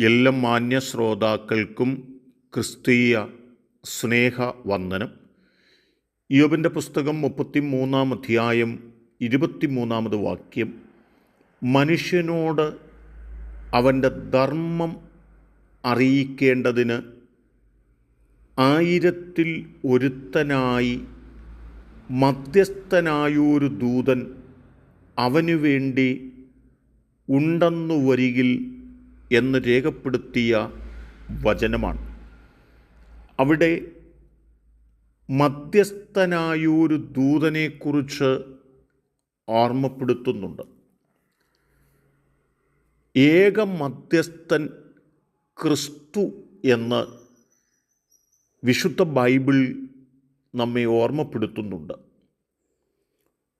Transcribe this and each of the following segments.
എല്ലാ മാന്യ ശ്രോതാക്കൾക്കും ക്രിസ്തീയ സ്നേഹ വന്ദനം. യോബിന്റെ പുസ്തകം മുപ്പത്തി മൂന്നാം അധ്യായം ഇരുപത്തിമൂന്നാമത് വാക്യം. മനുഷ്യനോട് അവന്റെ ധർമ്മം അറിയിക്കേണ്ടതിന് ആയിരത്തിൽ ഒരുത്തനായി മധ്യസ്ഥനായൊരു ദൂതൻ അവനു വേണ്ടി ഉണ്ടെന്നു വരികിൽ എന്ന് രേഖപ്പെടുത്തിയ വചനമാണ്. അവിടെ മധ്യസ്ഥനായൊരു ദൂതനെക്കുറിച്ച് ഓർമ്മപ്പെടുത്തുന്നുണ്ട്. ഏക മധ്യസ്ഥൻ ക്രിസ്തു എന്ന് വിശുദ്ധ ബൈബിൾ നമ്മെ ഓർമ്മപ്പെടുത്തുന്നുണ്ട്.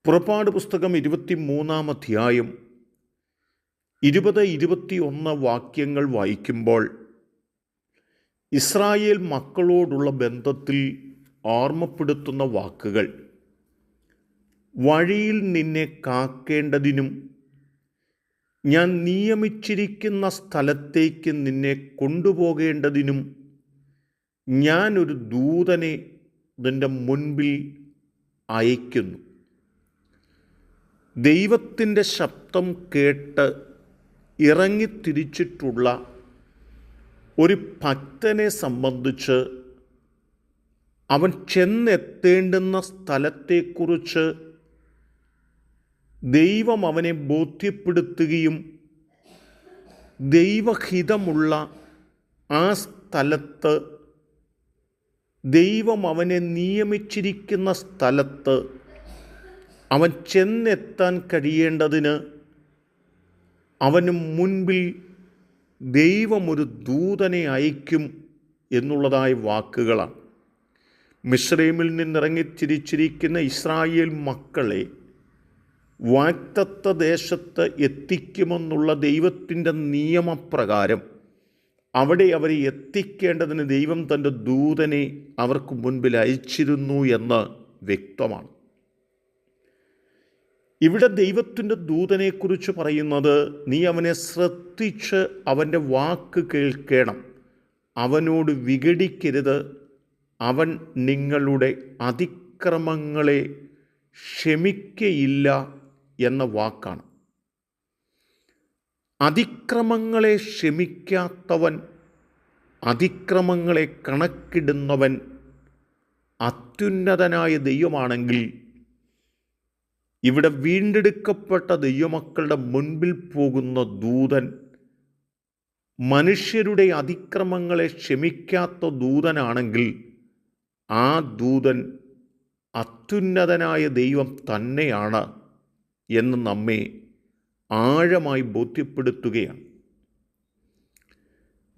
പുറപ്പാട് പുസ്തകം ഇരുപത്തി മൂന്നാം അധ്യായം ഇരുപത് ഇരുപത്തിയൊന്ന് വാക്യങ്ങൾ വായിക്കുമ്പോൾ ഇസ്രായേൽ മക്കളോടുള്ള ബന്ധത്തിൽ ഓർമ്മപ്പെടുത്തുന്ന വാക്കുകൾ വഴിയിൽ നിന്നെ കാക്കേണ്ടതിനും ഞാൻ നിയമിച്ചിരിക്കുന്ന സ്ഥലത്തേക്ക് നിന്നെ കൊണ്ടുപോകേണ്ടതിനും ഞാനൊരു ദൂതനെ നിന്റെ മുൻപിൽ അയക്കുന്നു ദൈവത്തിന്റെ ശബ്ദം കേട്ട് ഇറങ്ങിത്തിരിച്ചിട്ടുള്ള ഒരു ഭക്തനെ സംബന്ധിച്ച് അവൻ ചെന്നെത്തേണ്ടുന്ന സ്ഥലത്തെക്കുറിച്ച് ദൈവം അവനെ ബോധ്യപ്പെടുത്തുകയും ദൈവഹിതമുള്ള ആ സ്ഥലത്ത് ദൈവം അവനെ നിയമിച്ചിരിക്കുന്ന സ്ഥലത്ത് അവൻ ചെന്നെത്താൻ കഴിയേണ്ടതിന് അവന് മുൻപിൽ ദൈവമൊരു ദൂതനെ അയക്കും എന്നുള്ളതായ വാക്കുകളാണ്. മിശ്രൈമിൽ നിന്നിറങ്ങി തിരിച്ചിരിക്കുന്ന ഇസ്രായേൽ മക്കളെ വാക്തത്വ ദേശത്ത് എത്തിക്കുമെന്നുള്ള ദൈവത്തിന്റെ നിയമപ്രകാരം അവിടെ അവരെ എത്തിക്കേണ്ടതിന് ദൈവം തന്റെ ദൂതനെ അവർക്ക് മുൻപിൽ അയച്ചിരുന്നു എന്ന് വ്യക്തമാണ്. ഇവിടെ ദൈവത്തിന്റെ ദൂതനെക്കുറിച്ച് പറയുന്നത് നീ അവനെ ശ്രദ്ധിച്ച് അവന്റെ വാക്ക് കേൾക്കണം. അവനോട് വിഘടിക്കരുത്. അവൻ നിങ്ങളുടെ അതിക്രമങ്ങളെ ക്ഷമിക്കയില്ല എന്ന വാക്കാണ്. അതിക്രമങ്ങളെ ക്ഷമിക്കാത്തവൻ അതിക്രമങ്ങളെ കണക്കിടുന്നവൻ അത്യുന്നതനായ ദൈവമാണെങ്കിൽ ഇവിടെ വീണ്ടെടുക്കപ്പെട്ട ദൈവമക്കളുടെ മുൻപിൽ പോകുന്ന ദൂതൻ മനുഷ്യരുടെ അതിക്രമങ്ങളെ ക്ഷമിക്കാത്ത ദൂതനാണെങ്കിൽ ആ ദൂതൻ അത്യുന്നതനായ ദൈവം തന്നെയാണ് എന്ന് നമ്മെ ആഴമായി ബോധ്യപ്പെടുത്തുകയാണ്.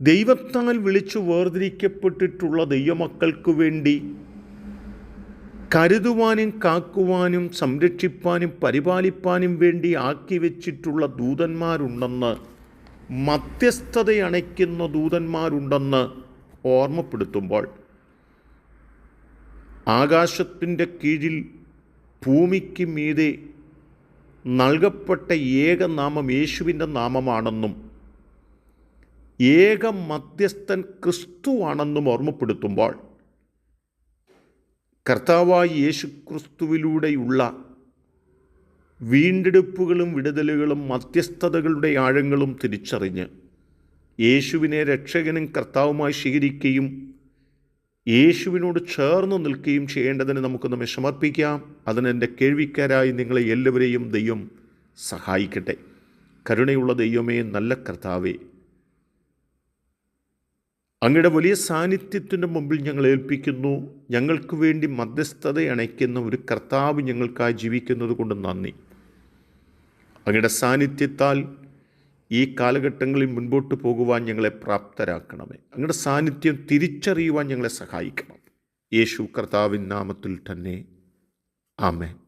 ദൈവത്താൽ വിളിച്ചു വേർതിരിക്കപ്പെട്ടിട്ടുള്ള ദൈവമക്കൾക്ക് വേണ്ടി കരുതുവാനും കാക്കുവാനും സംരക്ഷിപ്പാനും പരിപാലിപ്പാനും വേണ്ടി ആക്കി വെച്ചിട്ടുള്ള ദൂതന്മാരുണ്ടെന്ന് മധ്യസ്ഥത അണയ്ക്കുന്ന ദൂതന്മാരുണ്ടെന്ന് ഓർമ്മപ്പെടുത്തുമ്പോൾ ആകാശത്തിന്റെ കീഴിൽ ഭൂമിക്ക് മീതെ നൽകപ്പെട്ട ഏക നാമം യേശുവിന്റെ നാമമാണെന്നും ഏക മധ്യസ്ഥൻ ക്രിസ്തുവാണെന്നും ഓർമ്മപ്പെടുത്തുമ്പോൾ കർത്താവായ യേശു ക്രിസ്തുവിലൂടെയുള്ള വീണ്ടെടുപ്പുകളും വിടുതലുകളും മധ്യസ്ഥതകളുടെ ആഴങ്ങളും തിരിച്ചറിഞ്ഞ് യേശുവിനെ രക്ഷകനും കർത്താവുമായി സ്വീകരിക്കുകയും യേശുവിനോട് ചേർന്ന് നിൽക്കുകയും ചെയ്യേണ്ടതിന് നമുക്ക് നമ്മെ സമർപ്പിക്കാം. അതിന് എന്റെ കേൾവിക്കാരായി നിങ്ങളെ എല്ലാവരെയും ദൈവം സഹായിക്കട്ടെ. കരുണയുള്ള ദൈവമേ നല്ല കർത്താവേ. അങ്ങയുടെ വലിയ സാന്നിധ്യത്തിന്റെ മുമ്പിൽ ഞങ്ങൾ ഏൽപ്പിക്കുന്നു. ഞങ്ങൾക്ക് വേണ്ടി മധ്യസ്ഥത അണയ്ക്കുന്ന ഒരു കർത്താവ് ഞങ്ങൾക്കായി ജീവിക്കുന്നത് കൊണ്ട് നന്ദി. അങ്ങയുടെ സാന്നിധ്യത്താൽ ഈ കാലഘട്ടങ്ങളിൽ മുൻപോട്ട് പോകുവാൻ ഞങ്ങളെ പ്രാപ്തരാക്കണമേ. അങ്ങയുടെ സാന്നിധ്യം തിരിച്ചറിയുവാൻ ഞങ്ങളെ സഹായിക്കണം. യേശു കർത്താവിൻ നാമത്തിൽ തന്നെ. ആമേൻ.